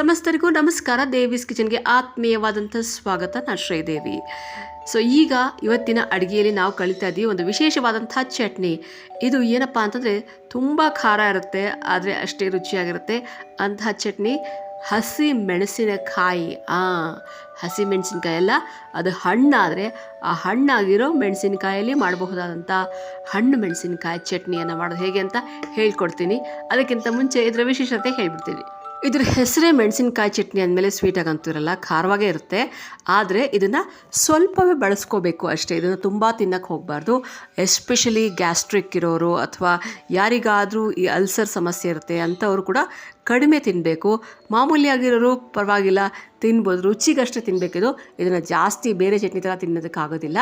ಸಮಸ್ತರಿಗೂ ನಮಸ್ಕಾರ. ದೇವಿಸ್ ಕಿಚನ್ಗೆ ಆತ್ಮೀಯವಾದಂಥ ಸ್ವಾಗತ. ನಾನು ಶ್ರೀದೇವಿ. ಸೊ, ಈಗ ಇವತ್ತಿನ ಅಡುಗೆಯಲ್ಲಿ ನಾವು ಕಲಿತಾ ಇದ್ದೀವಿ ಒಂದು ವಿಶೇಷವಾದಂಥ ಚಟ್ನಿ. ಇದು ಏನಪ್ಪ ಅಂತಂದರೆ ತುಂಬ ಖಾರ ಇರುತ್ತೆ, ಆದರೆ ಅಷ್ಟೇ ರುಚಿಯಾಗಿರುತ್ತೆ. ಅಂತಹ ಚಟ್ನಿ ಹಸಿ ಮೆಣಸಿನಕಾಯಿ. ಆ, ಹಸಿ ಮೆಣಸಿನಕಾಯಿ ಅಲ್ಲ, ಅದು ಹಣ್ಣಾದರೆ ಆ ಹಣ್ಣಾಗಿರೋ ಮೆಣಸಿನಕಾಯಲ್ಲಿ ಮಾಡಬಹುದಾದಂಥ ಹಣ್ಣು ಮೆಣಸಿನಕಾಯಿ ಚಟ್ನಿಯನ್ನು ಮಾಡೋದು ಹೇಗೆ ಅಂತ ಹೇಳ್ಕೊಡ್ತೀನಿ. ಅದಕ್ಕಿಂತ ಮುಂಚೆ ಇದರ ವಿಶೇಷತೆ ಹೇಳ್ಬಿಡ್ತೀನಿ. ಇದ್ರ ಹೆಸರೇ ಮೆಣಸಿನಕಾಯಿ ಚಟ್ನಿ ಅಂದಮೇಲೆ ಸ್ವೀಟಾಗಿ ಅಂತೀರಲ್ಲ, ಖಾರವಾಗೇ ಇರುತ್ತೆ. ಆದರೆ ಇದನ್ನು ಸ್ವಲ್ಪವೇ ಬಳಸ್ಕೋಬೇಕು ಅಷ್ಟೇ. ಇದನ್ನು ತುಂಬ ತಿನ್ನಕ್ಕೆ ಹೋಗಬಾರ್ದು. ಎಸ್ಪೆಷಲಿ ಗ್ಯಾಸ್ಟ್ರಿಕ್ ಇರೋರು ಅಥವಾ ಯಾರಿಗಾದರೂ ಈ ಅಲ್ಸರ್ ಸಮಸ್ಯೆ ಇರುತ್ತೆ ಅಂಥವ್ರು ಕೂಡ ಕಡಿಮೆ ತಿನ್ನಬೇಕು ಮಾಮೂಲಿಯಾಗಿರೋರು ಪರವಾಗಿಲ್ಲ, ತಿನ್ಬೋದು. ರುಚಿಗಷ್ಟೇ ತಿನ್ನಬೇಕಿದು ಇದನ್ನು ಜಾಸ್ತಿ ಬೇರೆ ಚಟ್ನಿ ಥರ ತಿನ್ನೋದಕ್ಕಾಗೋದಿಲ್ಲ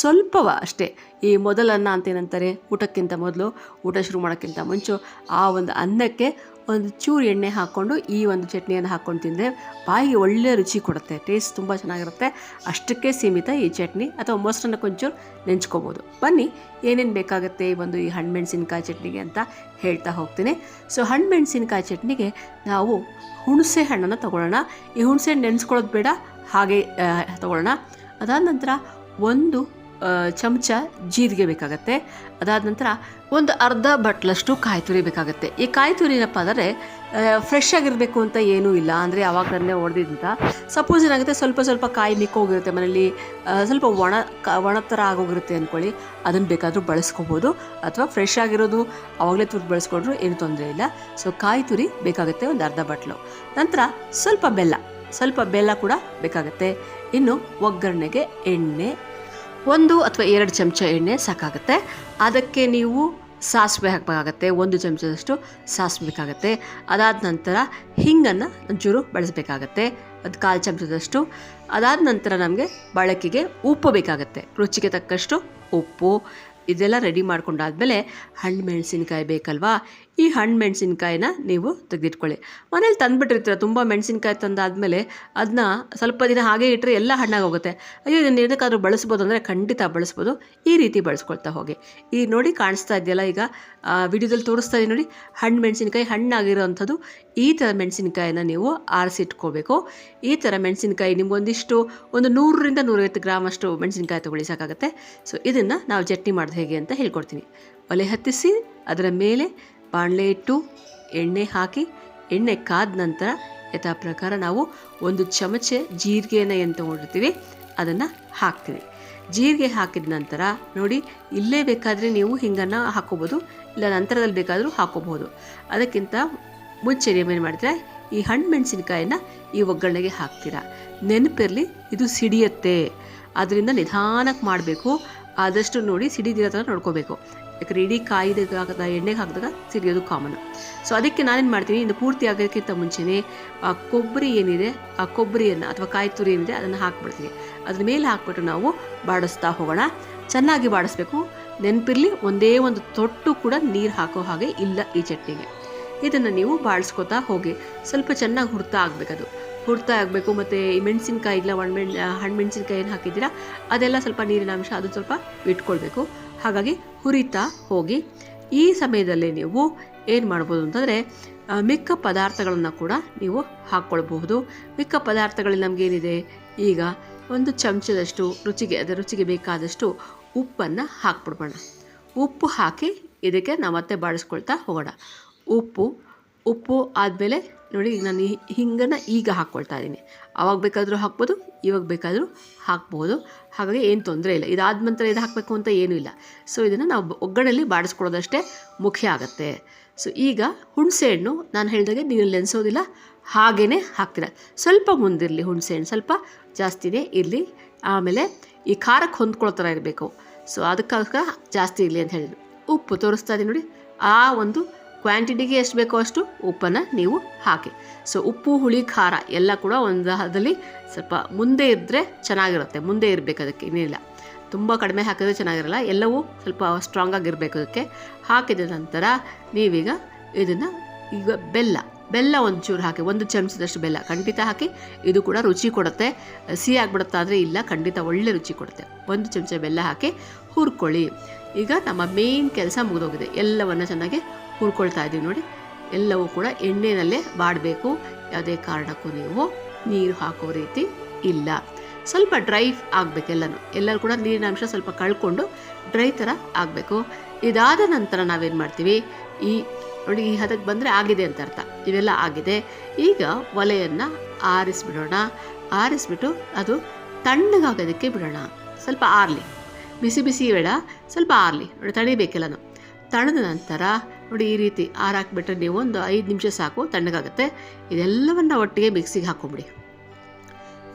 ಸ್ವಲ್ಪವ ಅಷ್ಟೇ. ಈ ಮೊದಲನ್ನ ಅಂತ ಏನಂತಾರೆ? ಊಟಕ್ಕಿಂತ ಮೊದಲು, ಊಟ ಶುರು ಮಾಡೋಕ್ಕಿಂತ ಮುಂಚೆ ಆ ಒಂದು ಅನ್ನಕ್ಕೆ ಒಂದು ಚೂರು ಎಣ್ಣೆ ಹಾಕ್ಕೊಂಡು ಈ ಒಂದು ಚಟ್ನಿಯನ್ನು ಹಾಕ್ಕೊಂಡು ತಿಂದರೆ ಬಾಯಿಗೆ ಒಳ್ಳೆಯ ರುಚಿ ಕೊಡುತ್ತೆ ಟೇಸ್ಟ್ ತುಂಬ ಚೆನ್ನಾಗಿರುತ್ತೆ. ಅಷ್ಟಕ್ಕೆ ಸೀಮಿತ ಈ ಚಟ್ನಿ ಅಥವಾ ಮೊಸರನ್ನ ಕೊಂಚೂರು ನೆಂಚ್ಕೋಬೋದು. ಬನ್ನಿ, ಏನೇನು ಬೇಕಾಗುತ್ತೆ ಈ ಒಂದು ಈ ಹಣ್ಣು ಮೆಣಸಿನ್ಕಾಯಿ ಚಟ್ನಿಗೆ ಅಂತ ಹೇಳ್ತಾ ಹೋಗ್ತೀನಿ. ಸೊ ಹಣ್ಣು ಮೆಣಸಿನ್ಕಾಯಿ ಚಟ್ನಿಗೆ ನಾವು ಹುಣಸೆ ಹಣ್ಣನ್ನು ತೊಗೊಳ್ಳೋಣ. ಈ ಹುಣಸೆ ಹಣ್ಣು ನೆನೆಸ್ಕೊಳ್ಳೋದು ಬೇಡ, ಹಾಗೆ ತೊಗೊಳ್ಳೋಣ. ಅದಾದ ನಂತರ ಒಂದು ಚಮಚ ಜೀರಿಗೆ ಬೇಕಾಗತ್ತೆ. ಅದಾದ ನಂತರ ಒಂದು ಅರ್ಧ ಬಟ್ಲಷ್ಟು ಕಾಯಿ ತುರಿ ಬೇಕಾಗುತ್ತೆ. ಈ ಕಾಯಿ ತುರಿ ಏನಪ್ಪ ಅಂದರೆ ಫ್ರೆಶ್ ಆಗಿರಬೇಕು ಅಂತ ಏನೂ ಇಲ್ಲ. ಅಂದರೆ ಯಾವಾಗಲೇ ಹೊಡೆದಿದ್ದಂತ ಸಪೋಸ್ ಏನಾಗುತ್ತೆ, ಸ್ವಲ್ಪ ಸ್ವಲ್ಪ ಕಾಯಿ ಮಿಕ್ಕೋಗಿರುತ್ತೆ ಮನೇಲಿ ಸ್ವಲ್ಪ ಒಣ ಕ, ಒಣ ಥರ ಆಗೋಗಿರುತ್ತೆ ಅಂದ್ಕೊಳ್ಳಿ ಅದನ್ನು ಬೇಕಾದರೂ ಬಳಸ್ಕೋಬೋದು. ಅಥವಾ ಫ್ರೆಶ್ ಆಗಿರೋದು ಆವಾಗಲೇ ತುರ್ದು ಬಳಸ್ಕೊಂಡ್ರು ಏನು ತೊಂದರೆ ಇಲ್ಲ. ಸೊ ಕಾಯಿ ತುರಿ ಬೇಕಾಗುತ್ತೆ ಒಂದು ಅರ್ಧ ಬಟ್ಲು. ನಂತರ ಸ್ವಲ್ಪ ಬೆಲ್ಲ. ಸ್ವಲ್ಪ ಬೆಲ್ಲ ಕೂಡ ಬೇಕಾಗುತ್ತೆ. ಇನ್ನು ಒಗ್ಗರಣೆಗೆ ಎಣ್ಣೆ ಒಂದು ಅಥವಾ ಎರಡು ಚಮಚ ಎಣ್ಣೆ ಸಾಕಾಗುತ್ತೆ. ಅದಕ್ಕೆ ನೀವು ಸಾಸಿವೆ ಹಾಕಬೇಕಾಗತ್ತೆ, ಒಂದು ಚಮಚದಷ್ಟು ಸಾಸಿವೆ ಬೇಕಾಗತ್ತೆ. ಅದಾದ ನಂತರ ಹಿಂಗನ್ನು ಒಂಚೂರು ಬಳಸಬೇಕಾಗತ್ತೆ. ಅದು ಕಾಲು ಚಮಚದಷ್ಟು. ಅದಾದ ನಂತರ ನಮಗೆ ಬಳಕೆಗೆ ಉಪ್ಪು ಬೇಕಾಗತ್ತೆ. ರುಚಿಗೆ ತಕ್ಕಷ್ಟು ಉಪ್ಪು. ಇದೆಲ್ಲ ರೆಡಿ ಮಾಡ್ಕೊಂಡಾದ್ಮೇಲೆ ಹಣ್ಣು ಮೆಣಸಿನ್ಕಾಯಿ ಬೇಕಲ್ವಾ? ಈ ಹಣ್ಣು ಮೆಣಸಿನ್ಕಾಯಿನ ನೀವು ತೆಗೆದಿಟ್ಕೊಳ್ಳಿ. ಮನೇಲಿ ತಂದುಬಿಟ್ಟಿರ್ತೀರ, ತುಂಬ ಮೆಣಸಿನ್ಕಾಯಿ ತಂದಾದಮೇಲೆ ಅದನ್ನ ಸ್ವಲ್ಪ ದಿನ ಹಾಗೆ ಇಟ್ಟರೆ ಎಲ್ಲ ಹಣ್ಣಾಗೋಗುತ್ತೆ ಅಯ್ಯೋ, ಇದನ್ನು ಏನಕ್ಕಾದ್ರೂ ಬಳಸ್ಬೋದು ಅಂದರೆ ಖಂಡಿತ ಬಳಸ್ಬೋದು. ಈ ರೀತಿ ಬಳಸ್ಕೊಳ್ತಾ ಹೋಗಿ. ಈ ನೋಡಿ ಕಾಣಿಸ್ತಾ ಇದೆಯಲ್ಲ ಈಗ ವಿಡಿಯೋದಲ್ಲಿ ತೋರಿಸ್ತಾ ಇದೀನಿ ನೋಡಿ. ಹಣ್ಣು ಮೆಣಸಿನ್ಕಾಯಿ ಹಣ್ಣಾಗಿರೋವಂಥದ್ದು ಈ ಥರ ಮೆಣಸಿನ್ಕಾಯಿನ ನೀವು ಆರಿಸಿಟ್ಕೋಬೇಕು ಈ ಥರ ಮೆಣಸಿನ್ಕಾಯಿ ನಿಮಗೊಂದಿಷ್ಟು ಒಂದು ನೂರರಿಂದ ನೂರೈವತ್ತು ಗ್ರಾಮ್ ಅಷ್ಟು ಮೆಣಸಿನ್ಕಾಯಿ ತೊಗೊಳ್ಳಿ ಸಾಕಾಗುತ್ತೆ. ಸೊ ಇದನ್ನು ನಾವು ಚಟ್ನಿ ಮಾಡೋದು ಹೇಗೆ ಅಂತ ಹೇಳ್ಕೊಡ್ತೀನಿ. ಒಲೆ ಹತ್ತಿಸಿ, ಅದರ ಮೇಲೆ ಬಾಣಲೆ ಇಟ್ಟು ಎಣ್ಣೆ ಹಾಕಿ, ಎಣ್ಣೆ ಕಾದ ನಂತರ ಯಥಾ ಪ್ರಕಾರ ನಾವು ಒಂದು ಚಮಚೆ ಜೀರಿಗೆನ ಏನು ತೊಗೊಂಡಿರ್ತೀವಿ, ಅದನ್ನು ಹಾಕ್ತೀವಿ. ಜೀರಿಗೆ ಹಾಕಿದ ನಂತರ ನೋಡಿ, ಇಲ್ಲೇ ಬೇಕಾದರೆ ನೀವು ಹಿಂಗನ್ನು ಹಾಕೋಬೋದು, ಇಲ್ಲ ನಂತರದಲ್ಲಿ ಬೇಕಾದರೂ ಹಾಕೋಬಹುದು. ಅದಕ್ಕಿಂತ ಮುಂಚೆ ನೀವೇನು ಮಾಡ್ತೀರಾ ಈ ಹಣ್ಣು ಮೆಣಸಿನಕಾಯಿನ ಈ ಒಗ್ಗರಣೆಗೆ ಹಾಕ್ತೀರಾ. ನೆನಪಿರಲಿ, ಇದು ಸಿಡಿಯುತ್ತೆ. ಅದರಿಂದ ನಿಧಾನಕ್ಕೆ ಮಾಡಬೇಕು. ಆದಷ್ಟು ನೋಡಿ ಸಿಡಿದಿರೋ ಥರ ನೋಡ್ಕೋಬೇಕು. ಯಾಕಂದರೆ ಇಡೀ ಕಾಯಿದ ಎಣ್ಣೆಗೆ ಹಾಕಿದಾಗ ಸಿಡಿಯೋದು ಕಾಮನು ಸೊ ಅದಕ್ಕೆ ನಾನೇನು ಮಾಡ್ತೀನಿ, ಇನ್ನು ಪೂರ್ತಿ ಆಗೋದಕ್ಕಿಂತ ಮುಂಚೆನೇ, ಆ ಕೊಬ್ಬರಿ ಏನಿದೆ, ಆ ಕೊಬ್ಬರಿಯನ್ನು ಅಥವಾ ಕಾಯಿ ತುರಿ ಏನಿದೆ, ಅದನ್ನು ಹಾಕ್ಬಿಡ್ತೀನಿ. ಅದ್ರ ಮೇಲೆ ಹಾಕ್ಬಿಟ್ಟು ನಾವು ಬಾಡಿಸ್ತಾ ಹೋಗೋಣ. ಚೆನ್ನಾಗಿ ಬಾಡಿಸ್ಬೇಕು. ನೆನಪಿರಲಿ, ಒಂದೇ ಒಂದು ತೊಟ್ಟು ಕೂಡ ನೀರು ಹಾಕೋ ಹಾಗೆ ಇಲ್ಲ ಈ ಚಟ್ನಿಗೆ. ಇದನ್ನು ನೀವು ಬಾಳಿಸ್ಕೊತಾ ಹೋಗಿ. ಸ್ವಲ್ಪ ಚೆನ್ನಾಗಿ ಹುರ್ತಾ ಆಗಬೇಕದು. ಹುರ್ತಾ ಆಗಬೇಕು ಮತ್ತು ಈ ಮೆಣಸಿನ್ಕಾಯಿ ಇಲ್ಲ ಹಣ್ಣು ಮೆಣಸಿನ್ಕಾಯಿ ಏನು ಹಾಕಿದ್ದೀರಾ, ಅದೆಲ್ಲ ಸ್ವಲ್ಪ ನೀರಿನ ಅಂಶ ಅದು ಸ್ವಲ್ಪ ಇಟ್ಕೊಳ್ಬೇಕು. ಹಾಗಾಗಿ ಹುರಿತಾ ಹೋಗಿ. ಈ ಸಮಯದಲ್ಲಿ ನೀವು ಏನು ಮಾಡ್ಬೋದು ಅಂತಂದರೆ ಮಿಕ್ಕ ಪದಾರ್ಥಗಳನ್ನು ಕೂಡ ನೀವು ಹಾಕ್ಕೊಳ್ಬಹುದು. ಮಿಕ್ಕ ಪದಾರ್ಥಗಳಲ್ಲಿ ನಮಗೇನಿದೆ? ಈಗ ಒಂದು ಚಮಚದಷ್ಟು ರುಚಿಗೆ ಅದರ ರುಚಿಗೆ ಬೇಕಾದಷ್ಟು ಉಪ್ಪನ್ನು ಹಾಕ್ಬಿಡ್ಬೋಣ. ಉಪ್ಪು ಹಾಕಿ ಇದಕ್ಕೆ ನಾವು ಮತ್ತೆ ಬಾಡಿಸ್ಕೊಳ್ತಾ ಹೋಗೋಣ. ಉಪ್ಪು ಉಪ್ಪು ಆದಮೇಲೆ ನೋಡಿ ನಾನು ಹಿಂಗನ್ನು ಈಗ ಹಾಕ್ಕೊಳ್ತಾ ಇದ್ದೀನಿ. ಆವಾಗ ಬೇಕಾದರೂ ಹಾಕ್ಬೋದು, ಇವಾಗ ಬೇಕಾದರೂ ಹಾಕ್ಬೋದು. ಹಾಗಾಗಿ ಏನು ತೊಂದರೆ ಇಲ್ಲ. ಇದಾದ ನಂತರ ಇದು ಹಾಕಬೇಕು ಅಂತ ಏನೂ ಇಲ್ಲ. ಸೊ ಇದನ್ನು ನಾವು ಒಗ್ಗರಣೆಯಲ್ಲಿ ಬಾಡಿಸ್ಕೊಳ್ಳೋದಷ್ಟೇ ಮುಖ್ಯ ಆಗುತ್ತೆ. ಸೊ ಈಗ ಹುಣಸೆ ಹಣ್ಣು ನಾನು ಹೇಳಿದಾಗೆ ನೀರಲ್ಲಿ ನೆನೆಸೋದಿಲ್ಲ ಹಾಗೇ ಹಾಕ್ತೀರ. ಸ್ವಲ್ಪ ಮುಂದಿರಲಿ ಹುಣಸೆಹಣ್ಣು ಸ್ವಲ್ಪ ಜಾಸ್ತಿನೇ ಇರಲಿ. ಆಮೇಲೆ ಈ ಖಾರಕ್ಕೆ ಹೊಂದ್ಕೊಳ್ಳೋ ಥರ ಇರಬೇಕು. ಸೊ ಅದಕ್ಕಾಗ ಜಾಸ್ತಿ ಇರಲಿ ಅಂತ ಹೇಳಿದ್ರು. ಉಪ್ಪು ತೋರಿಸ್ತಾ ಇದ್ದೀನಿ ನೋಡಿ, ಆ ಒಂದು ಕ್ವಾಂಟಿಟಿಗೆ ಎಷ್ಟು ಬೇಕೋ ಅಷ್ಟು ಉಪ್ಪನ್ನು ನೀವು ಹಾಕಿ. ಸೊ, ಉಪ್ಪು, ಹುಳಿ, ಖಾರ ಎಲ್ಲ ಕೂಡ ಒಂದು ಅದರಲ್ಲಿ ಸ್ವಲ್ಪ ಮುಂದೆ ಇದ್ದರೆ ಚೆನ್ನಾಗಿರುತ್ತೆ. ಮುಂದೆ ಇರಬೇಕು ಅದಕ್ಕೆ, ಇನ್ನಿಲ್ಲ. ತುಂಬ ಕಡಿಮೆ ಹಾಕಿದ್ರೆ ಚೆನ್ನಾಗಿರಲ್ಲ. ಎಲ್ಲವೂ ಸ್ವಲ್ಪ ಸ್ಟ್ರಾಂಗ್ ಆಗಿರಬೇಕು ಅದಕ್ಕೆ. ಹಾಕಿದ ನಂತರ ನೀವೀಗ ಇದನ್ನು ಈಗ ಬೆಲ್ಲ ಬೆಲ್ಲ ಒಂದು ಚೂರು ಹಾಕಿ, ಒಂದು ಚಮಚದಷ್ಟು ಬೆಲ್ಲ ಖಂಡಿತ ಹಾಕಿ. ಇದು ಕೂಡ ರುಚಿ ಕೊಡುತ್ತೆ. ಸಿಹಿ ಆಗ್ಬಿಡುತ್ತಾ ಆದರೆ ಇಲ್ಲ, ಖಂಡಿತ ಒಳ್ಳೆ ರುಚಿ ಕೊಡುತ್ತೆ. ಒಂದು ಚಮಚ ಬೆಲ್ಲ ಹಾಕಿ ಹುರ್ಕೊಳ್ಳಿ. ಈಗ ನಮ್ಮ ಮೇನ್ ಕೆಲಸ ಮುಗಿದೋಗಿದೆ. ಎಲ್ಲವನ್ನು ಚೆನ್ನಾಗಿ ಹುರ್ಕೊಳ್ತಾ ಇದ್ದೀವಿ ನೋಡಿ. ಎಲ್ಲವೂ ಕೂಡ ಎಣ್ಣೆನಲ್ಲೇ ಬಾಡಬೇಕು. ಯಾವುದೇ ಕಾರಣಕ್ಕೂ ನೀವು ನೀರು ಹಾಕೋ ರೀತಿ ಇಲ್ಲ. ಸ್ವಲ್ಪ ಡ್ರೈ ಆಗಬೇಕೆಲ್ಲನೂ ಎಲ್ಲರೂ ಕೂಡ ನೀರಿನ ಅಂಶ ಸ್ವಲ್ಪ ಕಳ್ಕೊಂಡು ಡ್ರೈ ಥರ ಆಗಬೇಕು. ಇದಾದ ನಂತರ ನಾವೇನು ಮಾಡ್ತೀವಿ? ಈ ನೋಡಿ ಈ ಹದಕ್ಕೆ ಬಂದರೆ ಆಗಿದೆ ಅಂತ ಅರ್ಥ. ಇವೆಲ್ಲ ಆಗಿದೆ. ಈಗ ಒಲೆಯನ್ನು ಆರಿಸ್ಬಿಡೋಣ. ಆರಿಸ್ಬಿಟ್ಟು ಅದು ತಣ್ಣಗಾಗೋದಕ್ಕೆ ಬಿಡೋಣ. ಸ್ವಲ್ಪ ಆರಲಿ. ಬಿಸಿ ಬಿಸಿ ಬೇಡ ಸ್ವಲ್ಪ ಆರಲಿ. ನೋಡಿ ತಣಿಬೇಕೆಲ್ಲನೂ ತಣದ ನಂತರ ನೋಡಿ ಈ ರೀತಿ ಹಾಕ್ಬಿಟ್ರೆ ನೀವು ಒಂದು ಐದು ನಿಮಿಷ ಸಾಕು, ತಣ್ಣಗಾಗುತ್ತೆ. ಇದೆಲ್ಲವನ್ನು ಒಟ್ಟಿಗೆ ಮಿಕ್ಸಿಗೆ ಹಾಕ್ಕೊಂಬಿಡಿ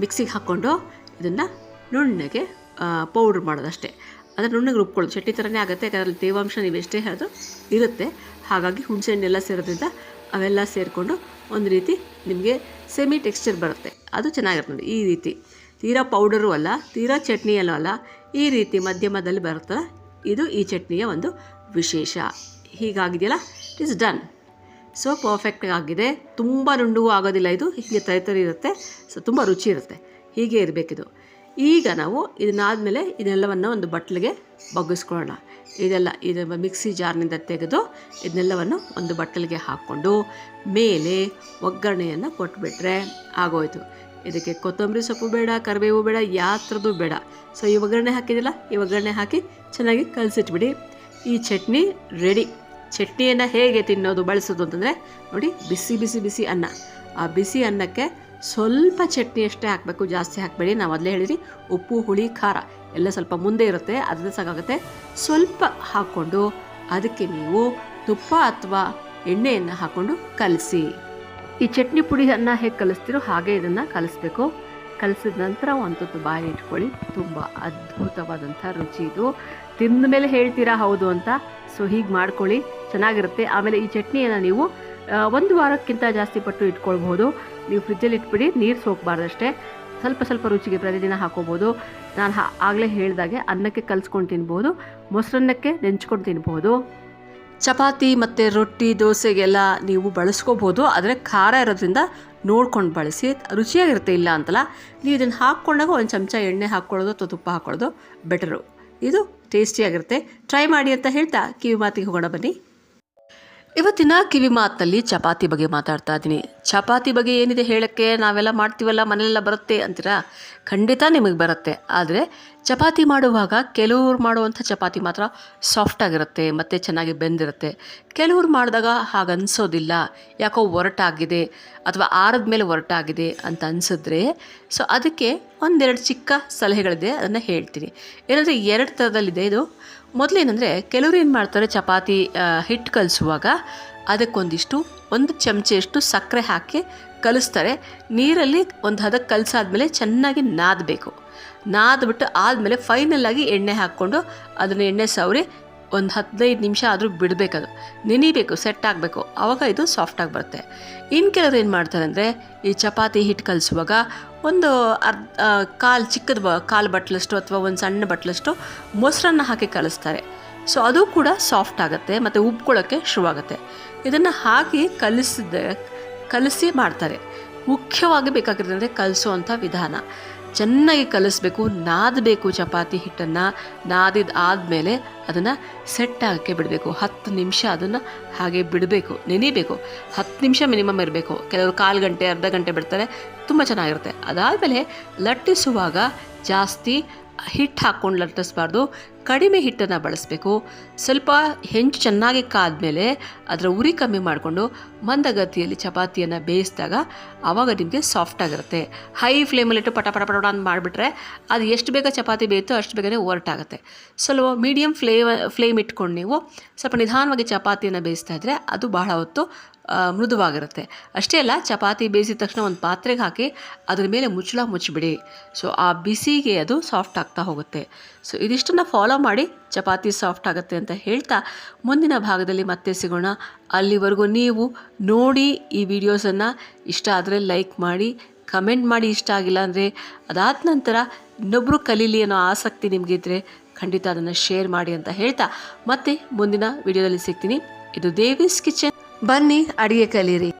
ಮಿಕ್ಸಿಗೆ ಹಾಕ್ಕೊಂಡು ಇದನ್ನು ನುಣ್ಣಗೆ ಪೌಡ್ರ್ ಮಾಡೋದಷ್ಟೇ. ಅದನ್ನು ನುಣ್ಣಗೆ ರುಬ್ಕೊಳ್ಳೋದು ಚಟ್ನಿ ಥರನೇ ಆಗುತ್ತೆ, ಯಾಕಂದ್ರೆ ತೇವಾಂಶ ನೀವು ಎಷ್ಟೇ ಅದು ಇರುತ್ತೆ. ಹಾಗಾಗಿ ಹುಣಸೆಹಣ್ಣೆಲ್ಲ ಸೇರೋದ್ರಿಂದ ಅವೆಲ್ಲ ಸೇರಿಕೊಂಡು ಒಂದು ರೀತಿ ನಿಮಗೆ ಸೆಮಿ ಟೆಕ್ಸ್ಚರ್ ಬರುತ್ತೆ. ಅದು ಚೆನ್ನಾಗಿರುತ್ತೆ ನೋಡಿ, ಈ ರೀತಿ. ತೀರಾ ಪೌಡರು ಅಲ್ಲ, ತೀರಾ ಚಟ್ನಿಯಲ್ಲೂ ಅಲ್ಲ, ಈ ರೀತಿ ಮಧ್ಯಮದಲ್ಲಿ ಬರುತ್ತೆ, ಇದು ಈ ಚಟ್ನಿಯ ಒಂದು ವಿಶೇಷ. ಹೀಗಾಗಿದೆಯಲ್ಲ? It is done so perfect ಆಗಿದೆ. ತುಂಬ ನುಣ್ಣಗೂ ಆಗೋದಿಲ್ಲ ಇದು. ಹೀಗೆ ತರಿ ಇರುತ್ತೆ. ಸೊ ತುಂಬ ರುಚಿ ಇರುತ್ತೆ. ಹೀಗೆ ಇರಬೇಕಿದು. ಈಗ ನಾವು ಇದನ್ನಾದಮೇಲೆ ಇದೆಲ್ಲವನ್ನು ಒಂದು ಬಟ್ಲಿಗೆ ಬಗ್ಗಿಸ್ಕೊಳ್ಳೋಣ. ಇದೆಲ್ಲ, ಇದು ಮಿಕ್ಸಿ ಜಾರ್ನಿಂದ ತೆಗೆದು ಇದನ್ನೆಲ್ಲವನ್ನು ಒಂದು ಬಟ್ಟಲಿಗೆ ಹಾಕ್ಕೊಂಡು ಮೇಲೆ ಒಗ್ಗರಣೆಯನ್ನು ಕೊಟ್ಬಿಟ್ರೆ ಆಗೋಯ್ತು. ಇದಕ್ಕೆ ಕೊತ್ತಂಬರಿ ಸೊಪ್ಪು ಬೇಡ, ಕರಿಬೇವು ಬೇಡ ಯಾವ ಥರದ್ದು ಬೇಡ. ಸೊ ಈ ಒಗ್ಗರಣೆ ಹಾಕಿದಿಲ್ಲ ಈ ಒಗ್ಗರಣೆ ಹಾಕಿ ಚೆನ್ನಾಗಿ ಕಲಸಿಟ್ಬಿಡಿ. ಈ ಚಟ್ನಿ ರೆಡಿ ಚಟ್ನಿಯನ್ನು ಹೇಗೆ ತಿನ್ನೋದು, ಬಳಸೋದು ಅಂತಂದರೆ ನೋಡಿ ಬಿಸಿ ಬಿಸಿ ಬಿಸಿ ಅನ್ನ. ಆ ಬಿಸಿ ಅನ್ನಕ್ಕೆ ಸ್ವಲ್ಪ ಚಟ್ನಿ ಅಷ್ಟೇ ಹಾಕಬೇಕು, ಜಾಸ್ತಿ ಹಾಕಬೇಡಿ. ನಾವು ಮೊದಲೇ ಹೇಳಿದ್ರಿ ಉಪ್ಪು, ಹುಳಿ, ಖಾರ ಎಲ್ಲ ಸ್ವಲ್ಪ ಮುಂದೆ ಇರುತ್ತೆ ಅದನ್ನ ಸಾಕಾಗುತ್ತೆ. ಸ್ವಲ್ಪ ಹಾಕ್ಕೊಂಡು ಅದಕ್ಕೆ ನೀವು ತುಪ್ಪ ಅಥವಾ ಎಣ್ಣೆಯನ್ನು ಹಾಕ್ಕೊಂಡು ಕಲಸಿ. ಈ ಚಟ್ನಿ ಪುಡಿಯನ್ನು ಹೇಗೆ ಕಲಿಸ್ತೀರೋ ಹಾಗೆ ಇದನ್ನು ಕಲಿಸ್ಬೇಕು. ಕಲಿಸಿದ ನಂತರ ಒಂದು ತುತ್ತು ಬಾಯಿ ಇಟ್ಕೊಳ್ಳಿ. ತುಂಬ ಅದ್ಭುತವಾದಂಥ ರುಚಿ ಇದು. ತಿಂದ ಮೇಲೆ ಹೇಳ್ತೀರಾ ಹೌದು ಅಂತ. ಸೊ ಹೀಗೆ ಮಾಡ್ಕೊಳ್ಳಿ. ಚೆನ್ನಾಗಿರುತ್ತೆ. ಆಮೇಲೆ ಈ ಚಟ್ನಿಯನ್ನು ನೀವು ಒಂದು ವಾರಕ್ಕಿಂತ ಜಾಸ್ತಿ ಪಟ್ಟು ಇಟ್ಕೊಳ್ಬೋದು ನೀವು ಫ್ರಿಜ್ಜಲ್ಲಿ ಇಟ್ಬಿಡಿ, ನೀರು ಸೋಕಬಾರ್ದಷ್ಟೇ. ಸ್ವಲ್ಪ ಸ್ವಲ್ಪ ರುಚಿಗೆ ಪ್ರತಿದಿನ ಹಾಕೋಬೋದು ನಾನು ಆಗಲೇ ಹೇಳಿದಾಗೆ ಅನ್ನಕ್ಕೆ ಕಲಿಸ್ಕೊಂಡು ತಿನ್ಬೋದು ಮೊಸರನ್ನಕ್ಕೆ ನೆಂಚ್ಕೊಂಡು ತಿನ್ಬೋದು ಚಪಾತಿ ಮತ್ತು ರೊಟ್ಟಿ ದೋಸೆಗೆಲ್ಲ ನೀವು ಬಳಸ್ಕೋಬೋದು ಆದರೆ ಖಾರ ಇರೋದ್ರಿಂದ ನೋಡ್ಕೊಂಡು ಬಳಸಿ, ರುಚಿಯಾಗಿರುತ್ತೆ ಇಲ್ಲ ಅಂತಲ್ಲ? ನೀವು ಇದನ್ನು ಹಾಕ್ಕೊಂಡಾಗ ಒಂದು ಚಮಚ ಎಣ್ಣೆ ಹಾಕ್ಕೊಳ್ಳೋದು ಅಥವಾ ತುಪ್ಪ ಹಾಕ್ಕೊಳ್ಳೋದು ಬೆಟರು ಇದು ಟೇಸ್ಟಿಯಾಗಿರುತ್ತೆ ಟ್ರೈ ಮಾಡಿ ಅಂತ ಹೇಳ್ತಾ ಕಿವಿ ಮಾತಿಗೆ ಹೋಗೋಣ ಬನ್ನಿ. ಇವತ್ತಿನ ಕಿವಿ ಮಾತಿನಲ್ಲಿ ಚಪಾತಿ ಬಗ್ಗೆ ಮಾತಾಡ್ತಾ ಇದ್ದೀನಿ. ಚಪಾತಿ ಬಗ್ಗೆ ಏನಿದೆ ಹೇಳೋಕ್ಕೆ ನಾವೆಲ್ಲ ಮಾಡ್ತೀವಲ್ಲ, ಮನೆಯೆಲ್ಲ ಬರುತ್ತೆ ಅಂತೀರಾ? ಖಂಡಿತ ನಿಮಗೆ ಬರುತ್ತೆ. ಆದರೆ ಚಪಾತಿ ಮಾಡುವಾಗ ಕೆಲವ್ರು ಮಾಡುವಂಥ ಚಪಾತಿ ಮಾತ್ರ ಸಾಫ್ಟಾಗಿರುತ್ತೆ ಮತ್ತು ಚೆನ್ನಾಗಿ ಬೆಂದಿರುತ್ತೆ. ಕೆಲವ್ರು ಮಾಡಿದಾಗ ಹಾಗೆ ಅನಿಸೋದಿಲ್ಲ. ಯಾಕೋ ಒರಟಾಗಿದೆ ಅಥವಾ ಆರದ ಮೇಲೆ ಒರಟಾಗಿದೆ ಅಂತ ಅನಿಸಿದ್ರೆ ಸೊ ಅದಕ್ಕೆ ಒಂದೆರಡು ಚಿಕ್ಕ ಸಲಹೆಗಳಿದೆ ಅದನ್ನು ಹೇಳ್ತೀನಿ. ಏನಂದರೆ ಎರಡು ಥರದಲ್ಲಿದೆ ಇದು. ಮೊದಲೇನೆಂದರೆ ಕೆಲವರು ಏನು ಮಾಡ್ತಾರೆ, ಚಪಾತಿ ಹಿಟ್ಟು ಕಲಿಸುವಾಗ ಅದಕ್ಕೊಂದಿಷ್ಟು, ಒಂದು ಚಮಚೆಯಷ್ಟು ಸಕ್ಕರೆ ಹಾಕಿ ಕಲಿಸ್ತಾರೆ. ನೀರಲ್ಲಿ ಒಂದು ಹದಕ್ಕೆ ಕಲಸಾದ್ಮೇಲೆ ಚೆನ್ನಾಗಿ ನಾದಬೇಕು. ನಾದ್ಬಿಟ್ಟು ಆದಮೇಲೆ ಫೈನಲ್ಲಾಗಿ ಎಣ್ಣೆ ಹಾಕ್ಕೊಂಡು ಅದನ್ನು ಎಣ್ಣೆ ಸವರಿ ಒಂದು ಹದಿನೈದು ನಿಮಿಷ ಆದರೂ ಬಿಡಬೇಕದು. ನೆನಿಬೇಕು ಸೆಟ್ ಆಗಬೇಕು. ಆವಾಗ ಇದು ಸಾಫ್ಟಾಗಿ ಬರುತ್ತೆ. ಇನ್ನು ಕೆಲವರು ಏನು ಮಾಡ್ತಾರೆ ಅಂದರೆ, ಈ ಚಪಾತಿ ಹಿಟ್ಟು ಕಲಿಸುವಾಗ ಒಂದು ಅರ್ಧ ಕಾಲು ಚಿಕ್ಕದ ಕಾಲು ಬಟ್ಲಷ್ಟು ಅಥವಾ ಒಂದು ಸಣ್ಣ ಬಟ್ಲಷ್ಟು ಮೊಸರನ್ನ ಹಾಕಿ ಕಲಿಸ್ತಾರೆ. ಸೊ ಅದು ಕೂಡ ಸಾಫ್ಟ್ ಆಗುತ್ತೆ ಮತ್ತು ಉಬ್ಕೊಳ್ಳೋಕ್ಕೆ ಶುರುವಾಗುತ್ತೆ ಇದನ್ನು ಹಾಕಿ ಕಲಿಸಿದ, ಕಲಿಸಿ ಮಾಡ್ತಾರೆ. ಮುಖ್ಯವಾಗಿ ಬೇಕಾಗಿರೋದಂದರೆ ಕಲಿಸುವಂಥ ವಿಧಾನ. ಚೆನ್ನಾಗಿ ಕಲಿಸ್ಬೇಕು, ನಾದಬೇಕು ಚಪಾತಿ ಹಿಟ್ಟನ್ನು, ನಾದಿದ ಆದಮೇಲೆ ಅದನ್ನು ಸೆಟ್ ಆಗೋಕ್ಕೆ ಬಿಡಬೇಕು. ಹತ್ತು ನಿಮಿಷ ಅದನ್ನು ಹಾಗೆ ಬಿಡಬೇಕು, ನೆನಿಬೇಕು. ಹತ್ತು ನಿಮಿಷ ಮಿನಿಮಮ್ ಇರಬೇಕು. ಕೆಲವರು ಕಾಲು ಗಂಟೆ, ಅರ್ಧ ಗಂಟೆ ಬಿಡ್ತಾರೆ, ತುಂಬ ಚೆನ್ನಾಗಿರುತ್ತೆ. ಅದಾದಮೇಲೆ ಲಟ್ಟಿಸುವಾಗ ಜಾಸ್ತಿ ಹಿಟ್ಟು ಹಾಕ್ಕೊಂಡು ಲಟ್ಟಿಸ್ಬಾರ್ದು. ಕಡಿಮೆ ಹಿಟ್ಟನ್ನು ಬಳಸಬೇಕು. ಸ್ವಲ್ಪ ಹೆಂಚು ಚೆನ್ನಾಗಿ ಕಾದ್ಮೇಲೆ ಅದರ ಉರಿ ಕಮ್ಮಿ ಮಾಡಿಕೊಂಡು ಮಂದಗತಿಯಲ್ಲಿ ಚಪಾತಿಯನ್ನು ಬೇಯಿಸಿದಾಗ ಆವಾಗ ನಿಮಗೆ ಸಾಫ್ಟ್ ಆಗಿರುತ್ತೆ. ಹೈ ಫ್ಲೇಮಲ್ಲಿಟ್ಟು ಪಟ ಪಟ ಪಟ ಅಂತ ಮಾಡಿಬಿಟ್ರೆ ಅದು ಎಷ್ಟು ಬೇಗ ಚಪಾತಿ ಬೇಯುತ್ತೋ ಅಷ್ಟು ಬೇಗನೆ ಆಗುತ್ತೆ ಸ್ವಲ್ಪ ಮೀಡಿಯಮ್ ಫ್ಲೇಮ್ ಫ್ಲೇಮ್ ಇಟ್ಕೊಂಡು ನೀವು ಸ್ವಲ್ಪ ನಿಧಾನವಾಗಿ ಚಪಾತಿಯನ್ನು ಬೇಯಿಸ್ತಾ ಇದ್ದರೆ ಅದು ಬಹಳ ಹೊತ್ತು ಮೃದುವಾಗಿರುತ್ತೆ. ಅಷ್ಟೇ ಅಲ್ಲ, ಚಪಾತಿ ಬೇಯಿಸಿದ ತಕ್ಷಣ ಒಂದು ಪಾತ್ರೆಗೆ ಹಾಕಿ ಅದ್ರ ಮೇಲೆ ಮುಚ್ಚಳ ಮುಚ್ಚಿಬಿಡಿ. ಸೊ ಆ ಬಿಸಿಗೆ ಅದು ಸಾಫ್ಟ್ ಆಗ್ತಾ ಹೋಗುತ್ತೆ. ಸೊ ಇದಿಷ್ಟನ್ನು ಮಾಡಿ ಚಪಾತಿ ಸಾಫ್ಟ್ ಆಗುತ್ತೆ ಅಂತ ಹೇಳ್ತಾ ಮುಂದಿನ ಭಾಗದಲ್ಲಿ ಮತ್ತೆ ಸಿಗೋಣ. ಅಲ್ಲಿವರೆಗೂ ನೀವು ನೋಡಿ ಈ ವಿಡಿಯೋಸನ್ನು ಇಷ್ಟ ಆದರೆ ಲೈಕ್ ಮಾಡಿ, ಕಮೆಂಟ್ ಮಾಡಿ ಇಷ್ಟ ಆಗಿಲ್ಲ ಅಂದರೆ ಅದಾದ ನಂತರ ಇನ್ನೊಬ್ಬರು ಕಲೀಲಿ ಅನ್ನೋ ಆಸಕ್ತಿ ನಿಮಗಿದ್ರೆ ಖಂಡಿತ ಅದನ್ನು ಶೇರ್ ಮಾಡಿ ಅಂತ ಹೇಳ್ತಾ ಮತ್ತೆ ಮುಂದಿನ ವಿಡಿಯೋದಲ್ಲಿ ಸಿಗ್ತೀನಿ. ಇದು ದೇವಿಸ್ ಕಿಚನ್. ಬನ್ನಿ ಅಡುಗೆ ಕಲೀರಿ.